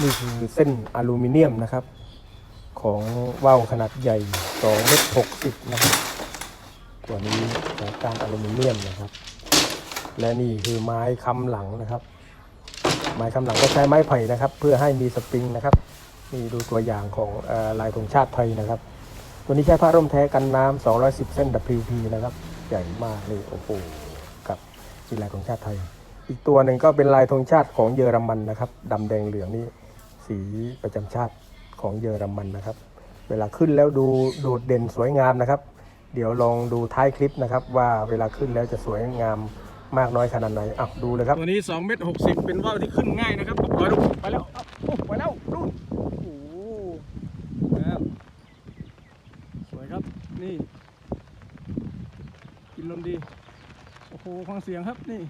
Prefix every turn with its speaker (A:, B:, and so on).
A: นี่คือเส้นอลูมิเนียมนะครับ ของว่าวขนาดใหญ่2เมตร60นะครับตัวนี้จากการอลูมิเนียมนะครับ และนี่คือไม้ค้ำหลังนะครับ ไม้ค้ำหลังก็ใช้ไม้ไผ่นะครับ เพื่อให้มีสปริงนะครับนี่ดูตัวอย่างของออลายธงชาติไทยนะครับ ตัวนี้ใช้ผ้าร่มแท้กันน้ำ210 เส้น WP นะครับใหญ่มากเลยโอ้โหกับลายธงชาติไทย อีกตัวหนึ่งก็เป็นลายธงชาติของเยอรมันนะครับดำแดงเหลืองนี่ สีประจำชาติของเยอรมันนะครับ เวลาขึ้นแล้วดูโดดเด่นสวยงามนะครับ เดี๋ยวลองดูท้ายคลิปนะครับ ว่าเวลาขึ้นแล้วจะสวยงามมากน้อยขนาดไหนอะดูเลยครับ
B: ตัวนี้2เมตร60 เป็นว่าวที่ขึ้นง่ายนะครับปล่อยลูกไปแล้วโอ้ไปแล้วนู่นโอ้โหแล้วสวยครับนี่ กินลมดี โอ้โหฟังเสียงครับนี่